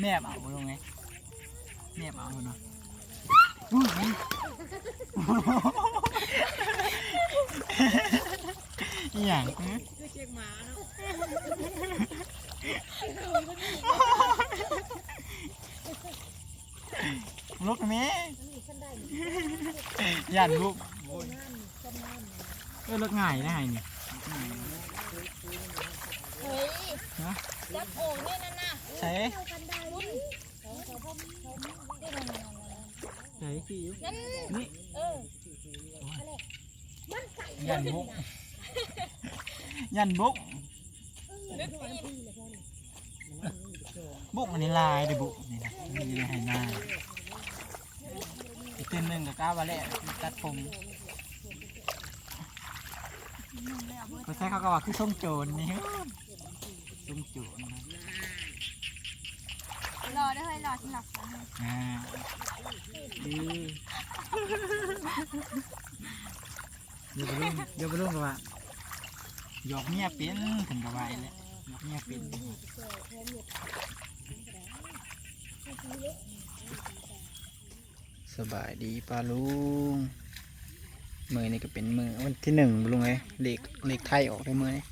แนบเอาลงไงแนบเอาเนาะอยอหย่างเชียงหมาเนาะลุกไหมยันลุกเออลุกง่ายนะไงนี่ เฮ้ยจับโอ่งนี่นั่นน่ะใช้กันได้นี่นั่นใช้ที่อยู่นั่นนี่เออยันบุกยันบุกบุกอันนี้ลายเลยบุกนี่นะมีในไหหน้าอีกตัวหนึ่งกับก้าวาเล่ตัดผมก็ใช้เขาก็ว่าคือส้มโจรนี่ ส้มโจรนะรอได้เฮ้ยรอที่หลับฟังอ่าดีเดี๋ยวไปรุ่งเดี๋ยวไปรุ่งกับว่าหยอกเมียเป็นถึงกับว่าเลยหยอกเมียเป็นสบายดีป้าลุงมือนี่ก็เป็นมือวันที่หนึ่งลุงไงเลขเลขไทยออกได้มือนี่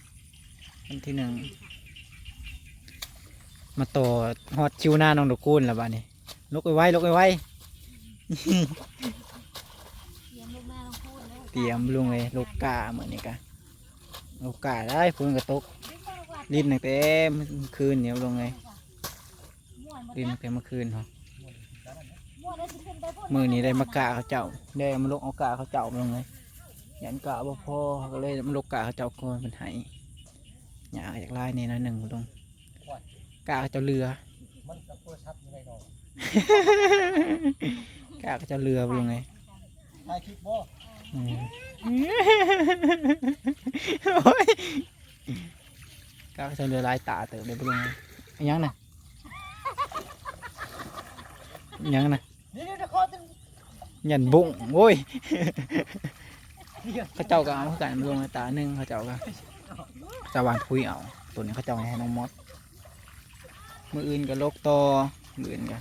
วันที่หนึ่ง มาต่อฮอดคิวหน้าน้องดอกกูลแล้วบ้านี้ลุกไว้ไว้ลุกไว้ไว้เลี้ยงลูกแม่ต้องพูดเลยเตรียมลุงเลยลูกกาเหมือนนี่กะลูกกาได้พุ่นกระตกลิ้นตั้งแต่เมื่อคืนเนี่ยลุงเลยลิ้นตั้งแต่เมื่อคืนเหรอมือนี้ได้มากาเขาเจ้าได้มาลกเอากาเขาเจ้าลงเลยยันกาบ่พอก็เลยมาลกกาเขาเจ้าก่อนเป็นไห้หยาจากลายนี่นะหนึ่งลง กาเขาเจ้าเรือมันกับโทรศัพท์ยังไงเนาะกาเขาเจ้าเรือลงไงถ่ายคลิปบ่อืมโอ้ยกาเขาเจ้าเรือลายตาเติบเลยลงไงอิหยังน่ะอิหยังน่ะนี่นี่ขอตึงยันบุ้งโอ้ยเขาเจ้าก็เอาคือกันลงในตาหนึ่งเขาเจ้าก็ตะวันพุยเอาตัวนี้เขาเจ้าให้น้องมด มืออื่นก็ลกต่อมืออื่นก็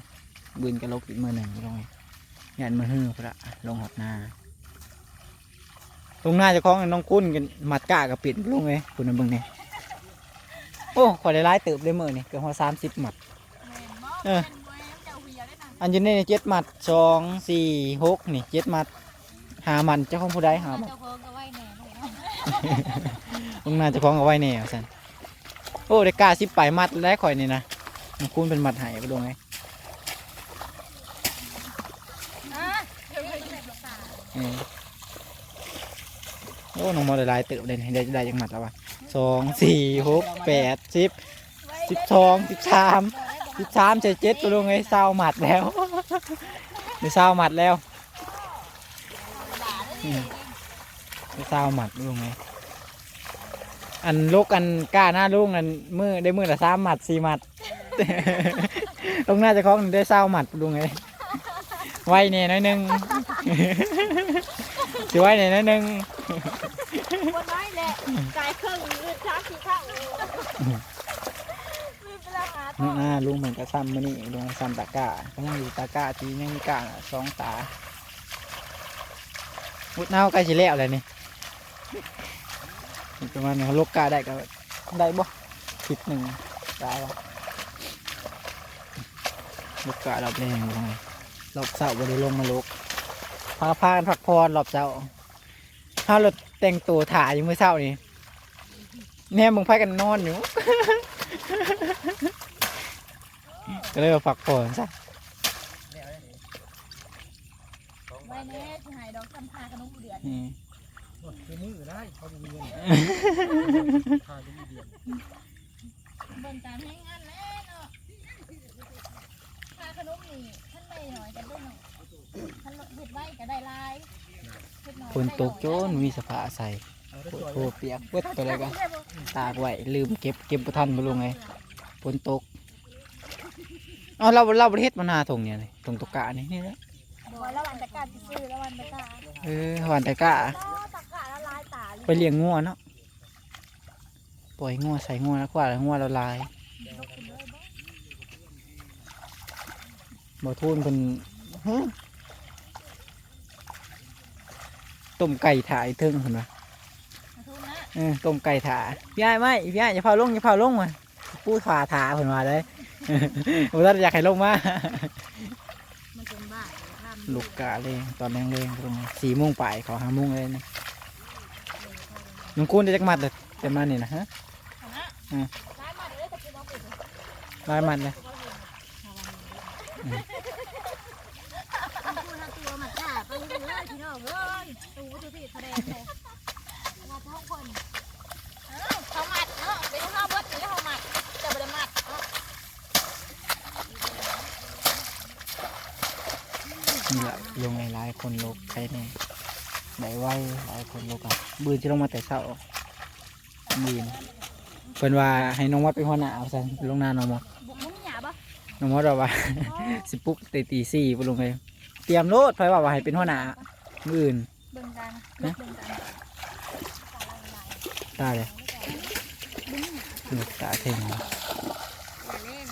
มืออื่นก็ลกอีกมือหนึ่งลงไปยันมือหือพระลงหอดหน้าตรงหน้าเจะคล้าของน้องกุ้นกันหมัดกะกับปิดลงเลยคุณน่ะเบิ่งนี่ยโอ้ขอได้ร้ายเติบได้มือนี่เกือบหัวสามสิบหมัดเอออันยู่ในนี่เจ็ดหมัดสองสี่หกนี่เจ็ดหมัดหามันเจ้าของผู้ใดหามันเจ้าของหน่เลยเนาะลงหน้าเจะคล้าของเอาไว้แน่สันโอ้ได้กล้าสิบปลายมัดแล้วข่อยนี่นะ มันคุ้นเป็นมัดไห้ไปลงไงอะเดี๋ยวให้แบบตาเออโอ้น้องมอได้หลายเติบเลยนี่ได้ได้ยังหมัดแล้ววะสองสี่หกแปดสิบสิบสองสิบสามสิบสามเจ็ดเจ็ดไปลงไงเศร้าหมัดแล้วได้เศร้าหมัดแล้วอืมได้เศร้าหมัดไปลงไง อันลูกอันกล้าหน้าลูกอันมือได้มือละสามหมัดสี่หมัดลงหน้าเจะคล้าของได้เศร้าหมัดไปลงไงไว้เนี่ยน้อยหนึงสิไว้เนี่ยน้อยหนึงคนน้อยแหละกายครึ่งหรือช้าสี่ข้างมีเวลาหาน้องอาลุงเหมือนกับซ้ำมานี่ลุงซ้ำตากร้าก็ยังอยู่ตากร้าทียังมีกร้าสองตามุดเน่าใกล้สิแล้วเลยนี่ ประมาณนี้เขาลกกาได้ก็ได้บ่คิดหนึ่งตาว่าลกกาเราเป็นยังไงรอบเสาร์บริลงมาลกพาพากันพักผ่อนรอบเสาร์ถ้ารถแต่งตัวถ่ายอยู่เมื่อเช้านี่แน่มึงพากันนอนอยู่ก็เลยมาฝักผ่อนซะไว้แน่ที่หายดอกจำพาขนมเดือนอืม คือมือได้เขาจะมีเงินถ่ายเป็นเดือนเบิ่งการให้งานแล้วเนาะพาขนมนี่ท่านไม่หน่อยกันด้วยเนาะท่านเห็ดไว้ก็ได้ลายเฮ็ดหอยฝนตกโจนมีสภาใส่เอาได้โอ้สวยโหเปียกเปิดตัวอะไรกันตากไว้ลืมเก็บเก็บประทันมาลงไงฝนตกเอาเราเราประเทศมานาทงเนี่ยนี่ทงตกกะนี่นี่แหละบอกว่าละวันตะกร้าสิซื้อละวันตะกร้าเออวันตะกะตะกร้าละลายตา ไปเลี้ยงงัวเนาะปล่อยงัวใส่งัวแล้วกว่าแล้วงัวละลายบ่ทูนเพิ่นฮะต้มไก่ถ่ายเทิงเพิ่นว่ามาทุนนะเออต้มไก่ถ่าพี่อ้ายไม่พี่อ้ายอย่าพาลงอย่าพาลงมาปูถ่าถ่าเพิ่นว่าได้บ่ทันอยากให้ลงมามันเป็นบ้าทำลูกกะเลยตอนแรงๆตรงนี้สี่โมงปลายเขาห้าโมงเลยนะ ลุงคูณได้จักมัดเลยแต่มานี่นะฮะเอานะอืมกุ้งปิดเลายมัดเลยจ้าไปเลยพี่น้องเอ้ยตูตูที่แสดงเลยมาทุกคนเอ้าเขาหมัดเนะเดี๋ยวเขาเบิดเดี๋ยวเขาหมัดจะได้หมัดเละลงในหลายคนลกใครเนี่ย ไหนไหวหลายคนลกอะบืนจะลงมาแต่เช้าบืนเพิ่นว่าให้น้องวัดเป็นหัวหน้าเอาซะลงหน้าน้องวัดบุกมุ้งหยาบปะน้องวัดบอกว่า สิปลุ๊บตีตีสี่ไปลงไปเตรียมโลดไฟว่าว่าให้เป็นหัวหน้ามืออื่นเบิ่งกันเบิ่งกันตาเลยลูกตาเท่ง อย่าเล่น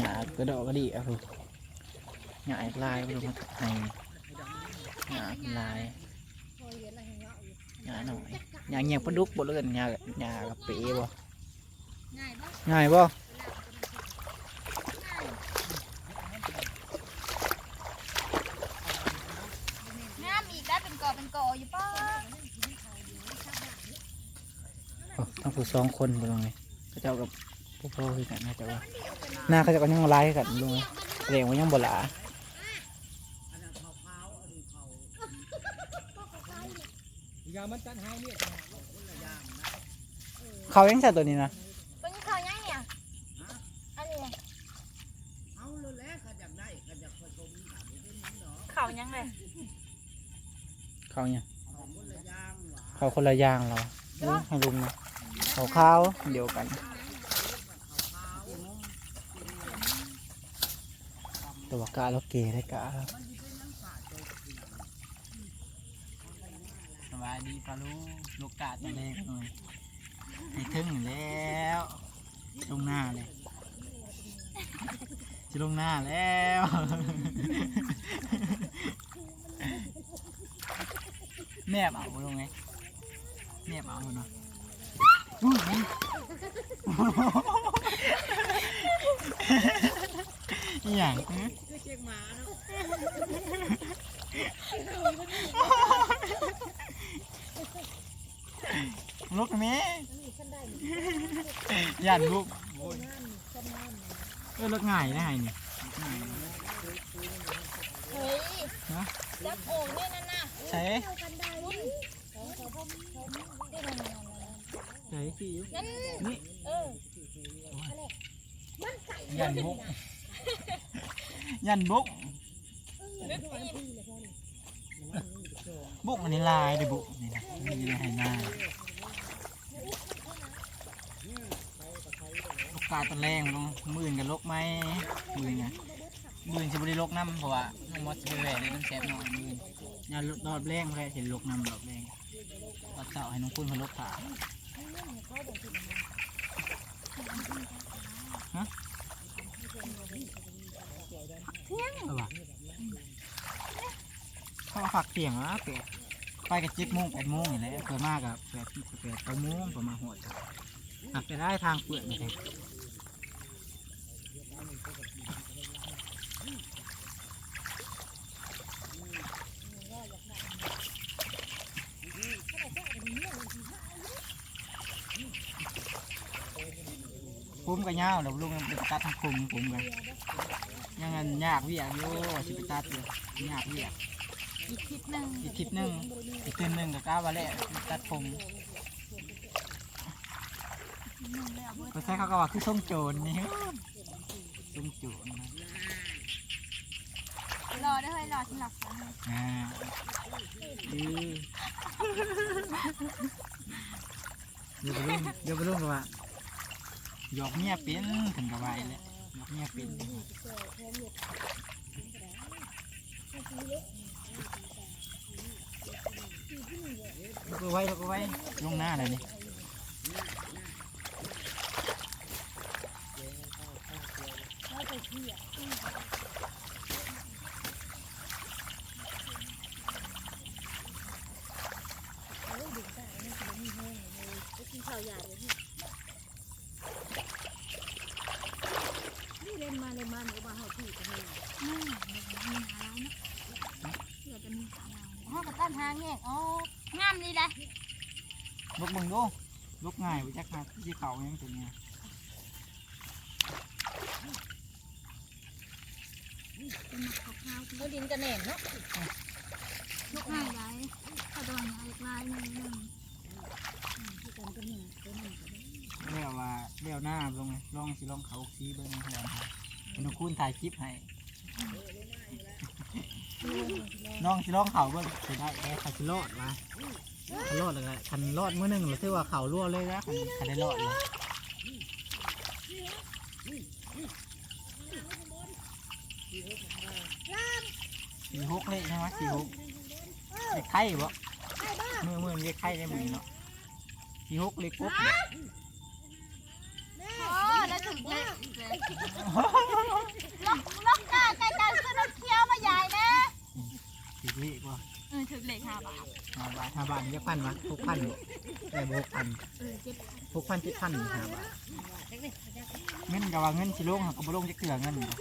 หยาดกระดอกกระดิอะลูกหยาดลายไปลงมาให้หยาดลายหยาดหน่อยหยาดเงียบปลาดุกบ่เลื่อนหยาดหยาดกับเป๋บ่ง่ายปะง่ายบ่งามอีกได้เป็นกอเป็นกออยู่ป้าโอ้ทั้งผู้สองคนบ่ลงไงเขาเจ้ากับพวกพ่อคือกันนะแต่ว่า หน้าเขาเจะก็ยังลายกันลงไงแสดงว่ายังบ่หลาอย่ามันตันหายเนี่ยเขายังใส่ตัวนี้นะตัวนี้เขายังเนี่ยอันนี้เขายังเลยเขาเนี่ยเขาคนละอย่างเราลุงให้ลุงนะเขาข้าวเดียวกัน แตัวากาเราเกยได้กาสบายดีปะลูกลูกกาตัวเล็กหน่อยไปถึงแล้วลงหน้าเลยจะลงหน้าแล้วแนบเอาลงไงแนบเอาเนาะอุ้ย อหย่างอื้อเชียงหมาเนาะลุกไหมยันลุกเออลุกง่ายนะไงนี่เฮ้ยฮะจับโอ่งเนี่ยนั่นน่ะใช่นี่ใช่ที่อยู่นั่นนี่เออยันบุก ยันบุกบุกมันนี่ลายเดิบุกนี่นะนี่จะให้หน้าลูกกาตะแรงลงมื่นกับลกไหมมื่นไงมื่นจะบริลกน้ำเพราะว่าน้องมดจะไปแหวกเลยน้ำแซ่บหน่อยมื่นย่ารอบแรงเลยเห็นลกน้ำรอบแรงตอนเช้าให้น้องปุ้นมาลกขาฮะเอาวะเขา มาฝักเตียงวะเป็ดไปกับเจ็ดโมงแปดโมงอย่างไรเพื่อมากกับแปดแปดเก้าโมงประมาณหัวจ้ะหักจะได้ทางเปลือกนี่เลยคุ้มกับเงาเดี๋ยวลุงไปตัดทางคุมคุ้มกันยังงันยากเวียกอยู่สิไปตัดอยู่ยากเวียก อีกทิศหนึ่งอีกคลิปหนึ่งอีกคืนหนึ่งกับก้าววันแรกตัดผมก็ใช้เขาก็ว่าคือส้มโจรนี่ส้มโจรนะรอได้เฮ้ยรอที่หลับก่อนอ่าดีเดี๋ยวไปรุ่งเดี๋ยวไปรุ่งกับว่าหยอกเมียเป็นถึงกับไหวเลยหยอกเมียเป็นลู ก็ไว้ก็ไว้ลงหน้าเลยนี่เล่นมาเล่นมาหนูมาหอบผีกับต้านทางแยกออก งามดีเลยลุกมึงดูลุกง่ายไปจักมาที่เขายังตัวเนี้ยเป็นมักขาวๆมือดินกระแหน่งเนาะลูกง่ายไรเขาจะวางยาอีกลายหนึ่งหนึ่งที่กันก็หนึ่งตัวหนึ่งก็ได้เรียกว่าเรียวหน้าลงไงลองสิลองเขาซีเบิ้งแลนครับเป็นคุณถ่ายคลิปให้ ลองสิลองเขาเบิ้งสิได้ได้เขาสิรอดวะคันรอดเลยคันรอดมื้อหนึงหรือว่าเขารั่วเลยนะคันคันได้รอดเลยสี่หกเลยใช่ไหมสี่หกเด็กไข่บ่เมื่อเมื่อเด็กไข่ได้มือเนาะสี่หกเล็กปุ๊บ ล็อกล็อกกาไก่กันซื้อน้ำเคี้ยวมาใหญ่นะถือเล็กว่ะเออถือเลยค่ะบาทห้าบาทห้าบาทนี่จะพันวะหกพันได้หกพันเออเจ็ดหกพันเจ็ดพันห้าบาทเงินกับว่าเงินสิลงกับบ่ลงจะเกลือเงินบ่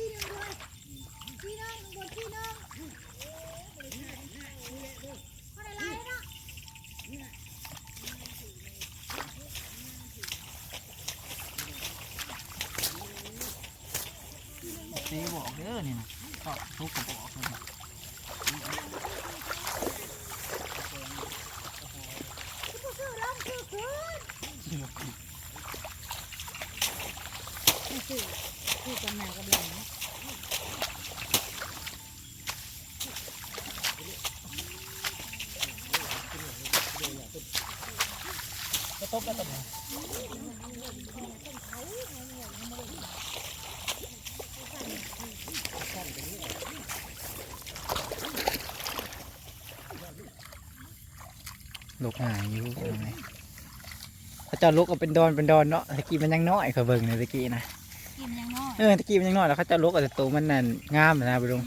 เจ๊บ อกเด้อนี่นะก็ทุกกระบอกเลยนะที่กันหนากับหลังก็ตบแล้วตัวนี้ลู กหายอยู่ยังไงเขาเจะลุกก็เป็นดอนเป็นดอนเนาะตะกี้มันยังน้อยเขาเบิ่งเลยตะกี้นะกินยังน้อยเออตะกี้มันยังน้อยแล้วเขาเจะลุกแต่ตัวมันนั่นงามนะไปลง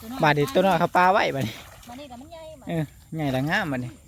ตัวน้อยบาดนี้ตัวน้อยเขาปลาไว้บาดนี้มานี่กับมันใหญ่มาเออใหญ่ละงามบาดนี้เ